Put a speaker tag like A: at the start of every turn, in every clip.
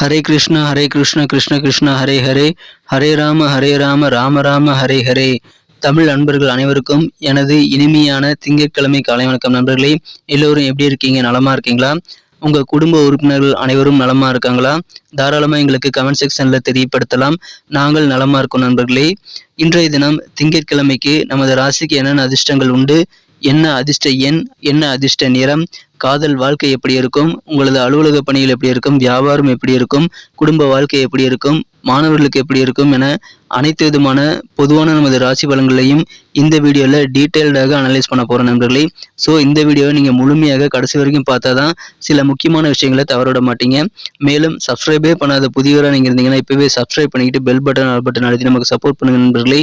A: ஹரே கிருஷ்ணா ஹரே கிருஷ்ண கிருஷ்ண கிருஷ்ண ஹரே ஹரே. ஹரே ராம ஹரே ராம ராம ராம ஹரே ஹரே. தமிழ் நண்பர்கள் அனைவருக்கும் எனது இனிமையான திங்கட்கிழமை காலை வணக்கம் நண்பர்களே. எல்லோரும் எப்படி இருக்கீங்க? நலமா இருக்கீங்களா? உங்க குடும்ப உறுப்பினர்கள் அனைவரும் நலமா இருக்காங்களா? தாராளமா எங்களுக்கு கமெண்ட் செக்ஷன்ல தெரியப்படுத்தலாம். நாங்கள் நலமா இருக்கோம் நண்பர்களே. இன்றைய தினம் திங்கட்கிழமைக்கு நமது ராசிக்கு என்னென்ன அதிர்ஷ்டங்கள் உண்டு? என்ன அதிர்ஷ்ட எண்? என்ன அதிர்ஷ்ட நிறம்? காதல் வாழ்க்கை எப்படி இருக்கும்? உங்களது அலுவலக பணிகள் எப்படி இருக்கும்? வியாபாரம் எப்படி இருக்கும்? குடும்ப வாழ்க்கை எப்படி இருக்கும்? மாணவர்களுக்கு எப்படி இருக்கும் என அனைத்து விதமான பொதுவான நமது ராசி பலன்களையும் இந்த வீடியோவில் டீட்டெயில்டாக அனலைஸ் பண்ண போகிற நண்பர்களே. ஸோ இந்த வீடியோவை நீங்கள் முழுமையாக கடைசி வரைக்கும் பார்த்தா தான் சில முக்கியமான விஷயங்களை தவறவிட மாட்டீங்க. மேலும் சப்ஸ்கிரைபே பண்ணாத புதியவராக நீங்கள் இருந்தீங்கன்னா இப்போவே சப்ஸ்கிரைப் பண்ணிக்கிட்டு பெல் பட்டன் ஆல் பட்டன் அழுத்தி நமக்கு சப்போர்ட் பண்ணுங்க நண்பர்களே.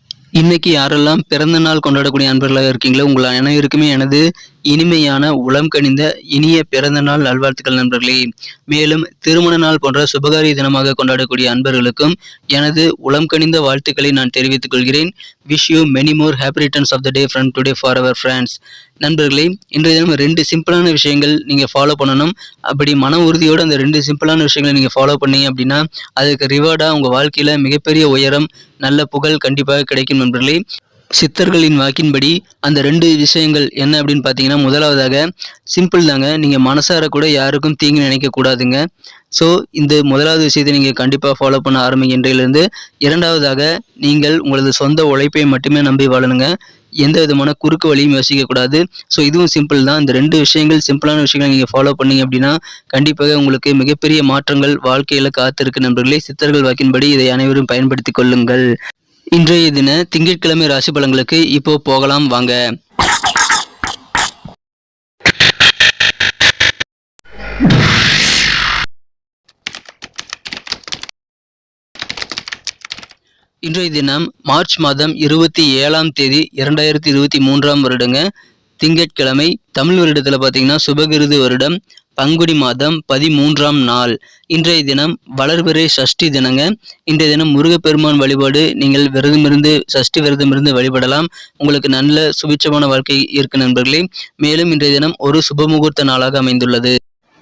A: இன்னைக்கு யாரெல்லாம் பிறந்த நாள் கொண்டாடக்கூடிய அன்பர்களாக இருக்கீங்களோ உங்கள் அனைவருக்குமே எனது இனிமையான உளம் கனிந்த இனிய பிறந்த நாள் நல்வாழ்த்துக்கள் நண்பர்களே. மேலும் திருமண நாள் போன்ற சுபகாரிய தினமாக கொண்டாடக்கூடிய அன்பர்களுக்கும் எனது உளம் கனிந்த வாழ்த்துக்களை நான் தெரிவித்துக் கொள்கிறேன். Wish you many more happy returns of the day from today for our friends நண்பர்களே இன்றைய தினம் ரெண்டு சிம்பிளான விஷயங்கள் நீங்கள் ஃபாலோ பண்ணணும். அப்படி மன உறுதியோடு அந்த ரெண்டு சிம்பிளான விஷயங்களை நீங்கள் ஃபாலோ பண்ணீங்க அப்படின்னா அதுக்கு ரிவார்டாக உங்கள் வாழ்க்கையில் மிகப்பெரிய உயரம் நல்ல புகழ் கண்டிப்பாக கிடைக்கும் நண்பர்களே. சித்தர்களின் வாக்கின்படி அந்த ரெண்டு விஷயங்கள் என்ன அப்படின்னு பார்த்தீங்கன்னா முதலாவதாக சிம்பிள் தாங்க. நீங்கள் மனசார கூட யாருக்கும் தீங்கு நினைக்கக்கூடாதுங்க ஸோ இந்த முதலாவது விஷயத்தை நீங்கள் கண்டிப்பாக ஃபாலோ பண்ண ஆரம்பிங்க இன்றையிலிருந்து இரண்டாவதாக நீங்கள் உங்களது சொந்த உழைப்பை மட்டுமே நம்பி வாழணுங்க. எந்த விதமான குறுக்கு வழியும் யோசிக்கக்கூடாது ஸோ இதுவும் சிம்பிள் தான். இந்த ரெண்டு விஷயங்கள் சிம்பிளான விஷயங்களை நீங்கள் ஃபாலோ பண்ணீங்க அப்படின்னா கண்டிப்பாக உங்களுக்கு மிகப்பெரிய மாற்றங்கள் வாழ்க்கையில் காத்திருக்கு நண்பர்களே. சித்தர்கள் வாக்கின்படி இதை அனைவரும் பயன்படுத்தி கொள்ளுங்கள். இன்றைய தின திங்கட்கிழமை ராசி பலன்களுக்கு இப்போ போகலாம் வாங்க. இன்றைய தினம் மார்ச் மாதம் இருபத்தி ஏழாம் தேதி இரண்டாயிரத்தி இருபத்தி மூன்றாம் வருடங்க. திங்கட்கிழமை தமிழ் வருடத்தில் பார்த்தீங்கன்னா சுபகிருது வருடம் பங்குடி மாதம் பதிமூன்றாம் நாள். இன்றைய தினம் வளர்பிறை சஷ்டி தினங்க. இன்றைய தினம் முருகப்பெருமான் வழிபாடு. நீங்கள் விரதமிருந்து சஷ்டி விரதமிருந்து வழிபடலாம். உங்களுக்கு நல்ல சுபிட்சமான வாழ்க்கை இருக்கு நண்பர்களே. மேலும் இன்றைய தினம் ஒரு சுபமுகூர்த்த நாளாக அமைந்துள்ளது.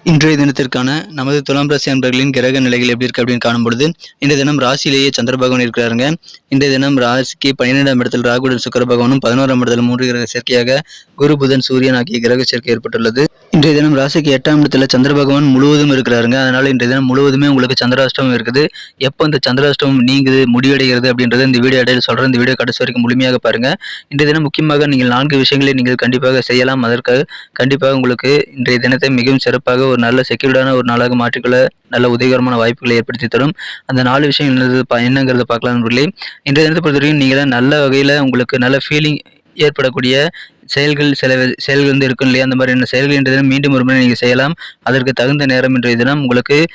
A: இன்றைய தினத்திற்கான நமது துலாம் ராசி அன்பர்களின் கிரக நிலைகள் எப்படி இருக்கு அப்படின்னு காணும் பொழுது இந்த தினம் ராசியிலேயே சந்திர பகவான் இருக்கிறாருங்க. இன்றைய தினம் ராசிக்கு பன்னிரெண்டாம் இடத்தில் ராகுடன் சுக்கர பகவானும் பதினோராம் இடத்தில் மூன்று கிரக சேர்க்கையாக குரு புதன் சூரியன் ஆகிய கிரக சேர்க்கை ஏற்பட்டுள்ளது. இன்றைய தினம் ராசிக்கு எட்டாம் இடத்துல சந்திர பகவான் முழுவதும் இருக்கிறாருங்க. அதனால இன்றைய தினம் முழுவதுமே உங்களுக்கு சந்திராஷ்டமம் இருக்குது. எப்போ இந்த சந்திராஷ்டமம் நீங்குது முடிவடைகிறது அப்படின்றத இந்த வீடியோ இடையில சொல்றேன். இந்த வீடியோ கடைசி வரைக்கும் முழுமையாக பாருங்க. இன்றைய தினம் முக்கியமாக நீங்கள் நான்கு விஷயங்களை நீங்கள் கண்டிப்பாக செய்யலாம். அதற்காக கண்டிப்பாக உங்களுக்கு இன்றைய தினத்தை மிகவும் சிறப்பாக ஒரு நல்ல செக்யூர்டான ஒரு நாளாக மாற்றிக்கொள்ள நல்ல உதவிகரமான வாய்ப்புகளை ஏற்படுத்தி தரும். அந்த நாலு விஷயம் என்னது பா- என்னங்கிறத பார்க்கலாம் நண்பர்களே. இன்றைய தினத்தை பொறுத்தவரைக்கும் நீங்கள் நல்ல வகையில் உங்களுக்கு நல்ல ஃபீலிங் ஏற்படக்கூடிய செயல்கள் சில செயல்கள் வந்து இருக்கும் இல்லையா? அந்த மாதிரியான செயல்கள் இன்றைய தினம் மீண்டும் ஒரு முறை நீங்கள் செய்யலாம். அதற்கு தகுந்த நேரம் இன்றைய தினம் உங்களுக்கு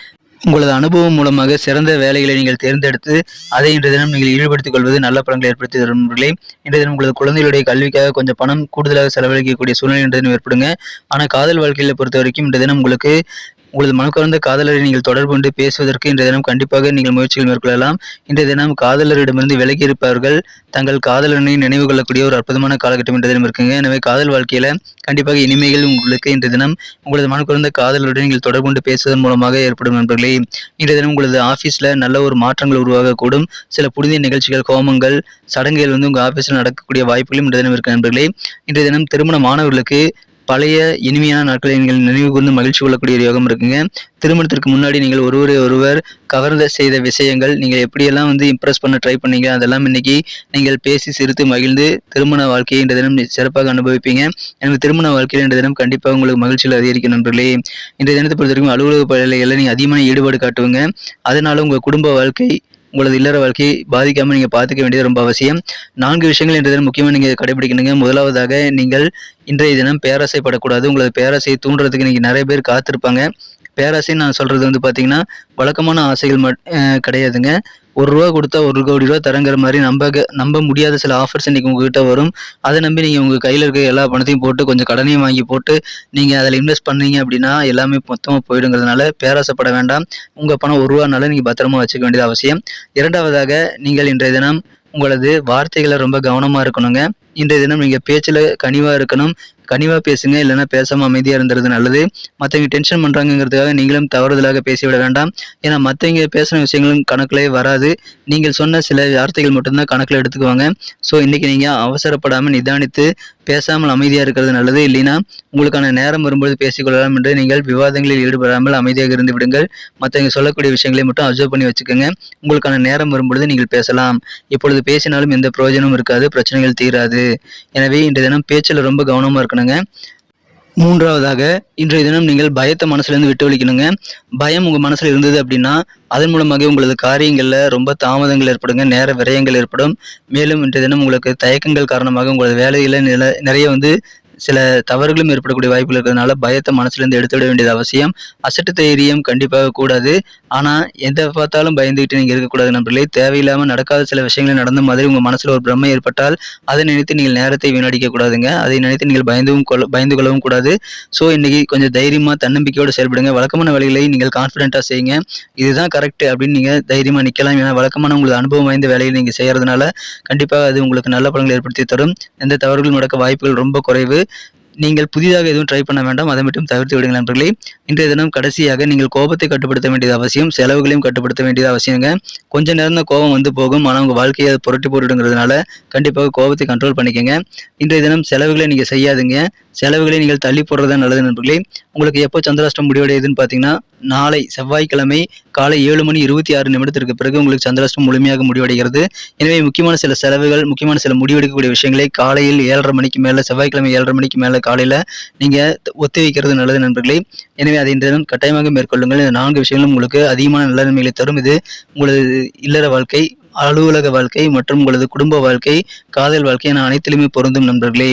A: உங்களது அனுபவம் மூலமாக சிறந்த வேலைகளை நீங்கள் தேர்ந்தெடுத்து அதை இன்றைய தினம் நீங்கள் ஈடுபடுத்திக் கொள்வது நல்ல பலன்களை ஏற்படுத்தி தரும் நண்பர்களே. இன்றைய தினம் உங்களது குழந்தைகளுடைய கல்விக்காக கொஞ்சம் பணம் கூடுதலாக செலவழிக்கக்கூடிய சூழ்நிலை இன்றைய தினம் ஏற்படுங்க. ஆனால் காதல் வாழ்க்கையில் பொறுத்த வரைக்கும் இன்றைய தினம் உங்களுக்கு உங்களது மனக்குறந்த காதலரை நீங்கள் தொடர்பு கொண்டு பேசுவதற்கு இன்றைய தினம் கண்டிப்பாக நீங்கள் முயற்சிகள் மேற்கொள்ளலாம். இன்றைய தினம் காதலரிடமிருந்து விலகி இருப்பவர்கள் தங்கள் காதலனை நினைவு கொள்ளக்கூடிய ஒரு அற்புதமான காலகட்டம் இன்றைய தினம் இருக்குங்க. எனவே காதல் வாழ்க்கையில் கண்டிப்பாக இனிமைகள் உங்களுக்கு இன்றைய தினம் உங்களது மனக்குறந்த காதலருடன் நீங்கள் தொடர்பு கொண்டு பேசுவதன் மூலமாக ஏற்படும் நண்பர்களே. இன்றைய தினம் உங்களது ஆஃபீஸில் நல்ல ஒரு மாற்றங்கள் உருவாகக்கூடும். சில புனித நிகழ்ச்சிகள் ஹோமங்கள் சடங்குகள் வந்து உங்கள் ஆஃபீஸில் நடக்கக்கூடிய வாய்ப்புகளும் இன்றைய தினம் இருக்கு நண்பர்களே. இன்றைய தினம் திருமண மாணவர்களுக்கு பழைய இனிமையான நாட்களை நீங்கள் நினைவு கூர்ந்து மகிழ்ச்சி கொள்ளக்கூடிய ஒரு யோகம் இருக்குங்க. திருமணத்திற்கு முன்னாடி நீங்கள் ஒருவரை ஒருவர் கவர்ந்த செய்த விஷயங்கள் நீங்கள் எப்படியெல்லாம் வந்து இம்ப்ரெஸ் பண்ண ட்ரை பண்ணீங்க அதெல்லாம் இன்னைக்கு நீங்கள் பேசி சிரித்து மகிழ்ந்து திருமண வாழ்க்கையை இன்ற தினம் சிறப்பாக அனுபவிப்பீங்க. எனக்கு திருமண வாழ்க்கையில் இன்ற தினம் கண்டிப்பாக உங்களுக்கு மகிழ்ச்சியில் அதிகரிக்கும் நண்பர்களே. இன்றைய தினத்தை பொறுத்த வரைக்கும் அலுவலக பணிகளில் நீங்கள் அதிகமான ஈடுபாடு காட்டுவீங்க. அதனால உங்கள் குடும்ப வாழ்க்கை உங்களது இல்லற வாழ்க்கையை பாதிக்காமல் நீங்கள் பார்த்துக்க வேண்டியது ரொம்ப அவசியம். நான்கு விஷயங்கள் இன்றைய தினம் முக்கியமாக நீங்கள் கடைபிடிக்கணுங்க. முதலாவதாக நீங்கள் இன்றைய தினம் பேராசைப்படக்கூடாது. உங்களது பேராசையை தூண்டுறதுக்கு நீங்கள் நிறைய பேர் காத்திருப்பாங்க. பேராசைன்னு நான் சொல்கிறது வந்து பார்த்தீங்கன்னா வழக்கமான ஆசைகள் மட் கிடையாதுங்க. ஒரு ரூபா கொடுத்தா ஒரு கோடி ரூபா தரங்கிற மாதிரி நம்ப நம்ப முடியாத சில ஆஃபர்ஸ் இன்றைக்கி உங்ககிட்ட வரும். அதை நம்பி நீங்கள் உங்கள் கையில் இருக்க எல்லா பணத்தையும் போட்டு கொஞ்சம் கடனையும் வாங்கி போட்டு நீங்கள் அதில் இன்வெஸ்ட் பண்ணீங்க அப்படின்னா எல்லாமே மொத்தமாக போயிடுங்கிறதுனால பேராசைப்பட வேண்டாம். உங்கள் பணம் ஒரு ரூபானால நீங்கள் பத்திரமா வச்சுக்க வேண்டியது அவசியம். இரண்டாவதாக நீங்கள் இன்றைய தினம் உங்களது வார்த்தைகளை ரொம்ப கவனமாக இருக்கணுங்க. இன்றைய தினம் நீங்கள் பேச்சில் கனிவாக இருக்கணும். கனிவாக பேசுங்க இல்லைன்னா பேசாமல் அமைதியாக இருந்துறது நல்லது. மற்றவங்க டென்ஷன் பண்ணுறாங்கங்கிறதுக்காக நீங்களும் தவறுதலாக பேசிவிட வேண்டாம். ஏன்னா மற்றவங்க பேசின விஷயங்களும் கணக்கிலே வராது. நீங்கள் சொன்ன சில வார்த்தைகள் மட்டும்தான் கணக்கில் எடுத்துக்குவாங்க. ஸோ இன்றைக்கி நீங்கள் அவசரப்படாமல் நிதானித்து பேசாமல் அமைதியாக இருக்கிறது நல்லது. இல்லைன்னா உங்களுக்கான நேரம் வரும்போது பேசிக்கொள்ளலாம் என்று நீங்கள் விவாதங்களில் ஈடுபடாமல் அமைதியாக இருந்து விடுங்கள். மற்றவங்க சொல்லக்கூடிய விஷயங்களை மட்டும் அப்சர்வ் பண்ணி வச்சுக்கோங்க. உங்களுக்கான நேரம் வரும்பொழுது நீங்கள் பேசலாம். இப்பொழுது பேசினாலும் எந்த பிரயோஜனமும் இருக்காது. பிரச்சனைகள் தீராது. எனவே இன்றைய தினம் பேச்சில் ரொம்ப கவனமாக இருக்கணுங்க. மூன்றாவதாக இன்றைய தினம் நீங்கள் பயத்தை மனசுலேருந்து விட்டு ஒழிக்கணுங்க. பயம் உங்கள் மனசில் இருந்தது அப்படின்னா அதன் மூலமாக உங்களது காரியங்களில் ரொம்ப தாமதங்கள் ஏற்படுங்க நேர விரயங்கள் ஏற்படும். மேலும் இன்றைய தினம் உங்களுக்கு தயக்கங்கள் காரணமாக உங்களது வேலையில் நில நிறைய வந்து சில தவறுகளும் ஏற்படக்கூடிய வாய்ப்புகள் இருக்கிறதுனால பயத்தை மனசுலேருந்து எடுத்துவிட வேண்டியது அவசியம். அசட்டு தைரியம் கண்டிப்பாக கூடாது. ஆனால் எந்த பார்த்தாலும் பயந்துக்கிட்டு நீங்கள் இருக்கக்கூடாது நண்பர்களே. தேவையில்லாமல் நடக்காத சில விஷயங்கள் நடந்த மாதிரி உங்கள் மனசில் ஒரு பிரம்மை ஏற்பட்டால் அதை நினைத்து நீங்கள் நேரத்தை வீணடிக்க கூடாதுங்க. அதை நினைத்து நீங்கள் பயந்தும் கொள்ள பயந்து கொள்ளவும் கூடாது. ஸோ இன்னைக்கு கொஞ்சம் தைரியமாக தன்னம்பிக்கையோடு செயல்படுங்க. வழக்கமான வேலைகளை நீங்கள் கான்ஃபிடென்ட்டாக செய்யுங்க. இதுதான் கரெக்ட் அப்படின்னு நீங்கள் தைரியமாக நிற்கலாம் ஏன்னா வழக்கமான உங்களது அனுபவம் வாய்ந்த வேலையை நீங்கள் செய்கிறதுனால கண்டிப்பாக அது உங்களுக்கு நல்ல பலன்களை ஏற்படுத்தி தரும். எந்த தவறுகளும் நடக்க வாய்ப்புகள் ரொம்ப குறைவு. நீங்கள் புதிதாக எதுவும் ட்ரை பண்ண வேண்டாம். அதை மட்டும் தவிர்த்து விடுங்கள் நண்பர்களே. இன்றைய தினம் கடைசியாக நீங்கள் கோபத்தை கட்டுப்படுத்த வேண்டியது அவசியம் செலவுகளையும் கட்டுப்படுத்த வேண்டியது அவசியங்க. கொஞ்ச நேரம் தான் கோபம் வந்து போகும். ஆனால் உங்கள் வாழ்க்கையை அதை புரட்டி போட்டுடுங்கிறதுனால கண்டிப்பாக கோபத்தை கண்ட்ரோல் பண்ணிக்கோங்க. இன்றைய தினம் செலவுகளை நீங்கள் செய்யாதுங்க. செலவுகளை நீங்கள் தள்ளி போடுறதா நல்லது நண்பர்களே. உங்களுக்கு எப்போ சந்திராஷ்டம் முடிவடையுதுன்னு பார்த்தீங்கன்னா நாளை செவ்வாய்க்கிழமை காலை ஏழு மணி இருபத்தி ஆறு நிமிடத்திற்கு பிறகு உங்களுக்கு சந்திராஷ்டம் முழுமையாக முடிவடைகிறது. எனவே முக்கியமான சில செலவுகள் முக்கியமான சில முடிவெடுக்கக்கூடிய விஷயங்களை காலையில் ஏழரை மணிக்கு மேலே செவ்வாய்க்கிழமை ஏழரை மணிக்கு மேலே காலையில் நீங்கள் ஒத்தி வைக்கிறது நல்லது நண்பர்களே. எனவே அதை இன்றைய தினம் கட்டாயமாக மேற்கொள்ளுங்கள். இந்த நான்கு விஷயங்களும் உங்களுக்கு அதிகமான நல்ல நன்மைகளை தரும். இது உங்களது இல்லற வாழ்க்கை அலுவலக வாழ்க்கை மற்றும் உங்களது குடும்ப வாழ்க்கை காதல் வாழ்க்கை என அனைத்திலுமே பொருந்தும் நண்பர்களே.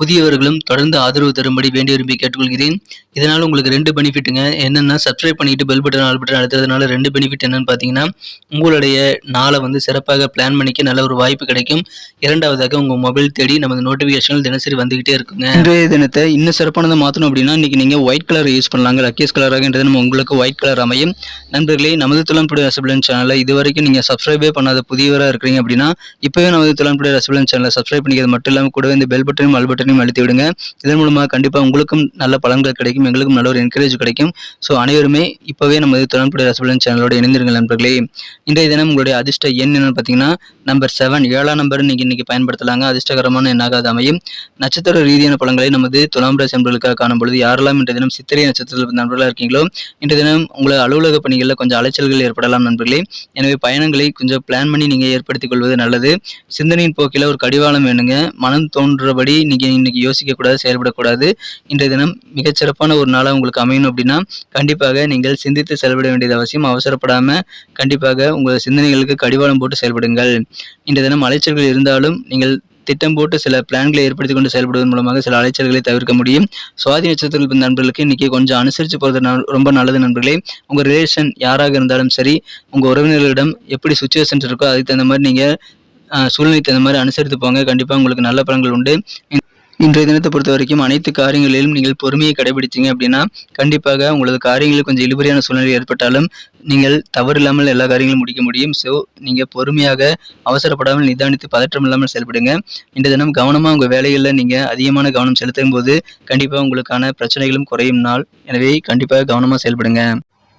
A: புதியவர்களும் தொடர்ந்து ஆதரவு தரும்படி வேண்டி விரும்பி கேட்டுக்கொள்கிறேன். இதனால் உங்களுக்கு ரெண்டு பெனிஃபிட்டுங்க. என்னென்னா சப்ஸ்கிரைப் பண்ணிட்டு பெல் பட்டன் ஆல் பட்டன் அழுத்துறதுனால ரெண்டு பெனிஃபிட் என்னன்னு பார்த்தீங்கன்னா உங்களுடைய நாளை வந்து சிறப்பாக பிளான் பண்ணிக்க நல்ல ஒரு வாய்ப்பு கிடைக்கும். இரண்டாவதாக உங்கள் மொபைல் தேடி நமது நோட்டிஃபிகேஷன் தினசரி வந்துகிட்டே இருக்குங்க. இன்றைய தினத்தை இன்னும் சிறப்பானதை மாற்றணும் அப்படின்னா இன்றைக்கி நீங்கள் ஒயிட் கலர் யூஸ் பண்ணலாங்க. லக்கேஸ் கலராக நம்ம உங்களுக்கு ஒயிட் கலர் அமையும். நண்பர்களே நமது துளம்புடைய ரசபிளன் சேனலை இது வரைக்கும் நீங்கள் சப்ஸ்கிரைபே பண்ணாத புதியவராக இருக்கிறீங்க அப்படின்னா இப்போவே நமது துளம்புடைய ரசபிளன் சேனலை சப்ஸ்கிரைப் பண்ணிக்கிறது மட்டும் இல்லாமல் கூடவே இந்த பெல் பட்டனையும் அல் பட்டனையும் அழுத்தி விடுங்க. இதன் மூலமாக கண்டிப்பாக உங்களுக்கும் நல்ல பலன்கள் கிடைக்கும் எங்களுக்கும் நல்ல ஒரு என்கரேஜ் கிடைக்கும். ஸோ அனைவருமே இப்போவே நமது தொடர்புடைய ரசபலன் சேனலோடு இணைந்திருங்கள் நண்பர்களே. இன்றைய தினம் உங்களுடைய அதிர்ஷ்ட எண் என்னன்னு பார்த்தீங்கன்னா நம்பர் செவன் ஏழாம் நம்பர் நீங்கள் இன்னைக்கு பயன்படுத்தலாங்க. அதிர்ஷ்டகரமான எண்ணாக அது அமையும். நட்சத்திர ரீதியான பலன்களை நமது துலாம் ராசி நண்பர்களுக்காக காணும் பொழுது யாரெல்லாம் இன்றைய தினம் சித்திரை நட்சத்திரத்தில் நண்பர்களாக இருக்கீங்களோ இன்றைய தினம் உங்களை அலுவலக பணிகளில் கொஞ்சம் அலைச்சல்கள் ஏற்படலாம் நண்பர்களே. எனவே பயணங்களை கொஞ்சம் பிளான் பண்ணி நீங்கள் ஏற்படுத்திக் கொள்வது நல்லது. சிந்தனையின் போக்கில் ஒரு கடிவாளம் வேணுங்க. மனம் தோன்றபடி நீங்கள் இன்னைக்கு யோசிக்கக்கூடாது செயல்படக்கூடாது. இன்றைய தினம் மிகச்சிறப்பான ஒரு நாளாக உங்களுக்கு அமையணும் அப்படின்னா கண்டிப்பாக நீங்கள் சிந்தித்து செயல்பட வேண்டியது அவசியம். அவசரப்படாமல் கண்டிப்பாக உங்கள் சிந்தனைகளுக்கு கடிவாளம் போட்டு செயல்படுங்கள். இன்றைய தினம் அலைச்சல்கள் இருந்தாலும் நீங்கள் திட்டம் போட்டு சில பிளான்களை ஏற்படுத்தி கொண்டு செயல்படுவதன் மூலமாக சில அலைச்சல்களை தவிர்க்க முடியும். சுவாதி நட்சத்திரத்தில் நண்பர்களுக்கு இன்னைக்கு கொஞ்சம் அனுசரித்து போகிறது ரொம்ப நல்லது நண்பர்களே. உங்கள் ரிலேஷன் யாராக இருந்தாலும் சரி உங்கள் உறவினர்களிடம் எப்படி சுச்சுவேஷன்ஸ் இருக்கோ அதுக்கு தகுந்த மாதிரி நீங்கள் சூழ்நிலைக்கு தகுந்த மாதிரி அனுசரித்து போங்க. கண்டிப்பாக உங்களுக்கு நல்ல பலன்கள் உண்டு. இன்றைய தினத்தை பொறுத்த வரைக்கும் அனைத்து காரியங்களிலும் நீங்கள் பொறுமையை கடைபிடிச்சீங்க அப்படின்னா கண்டிப்பாக உங்களது காரியங்களில் கொஞ்சம் இழுபறியான சூழ்நிலை ஏற்பட்டாலும் நீங்கள் தவறில்லாமல் எல்லா காரியங்களும் முடிக்க முடியும். ஸோ நீங்கள் பொறுமையாக அவசரப்படாமல் நிதானித்து பதற்றம் இல்லாமல் செயல்படுங்க. இந்த தினம் கவனமாக உங்கள் வேலைகளில் நீங்கள் அதிகமான கவனம் செலுத்தும் போது கண்டிப்பாக உங்களுக்கான பிரச்சனைகளும் குறையும் நாள். எனவே கண்டிப்பாக கவனமாக செயல்படுங்க.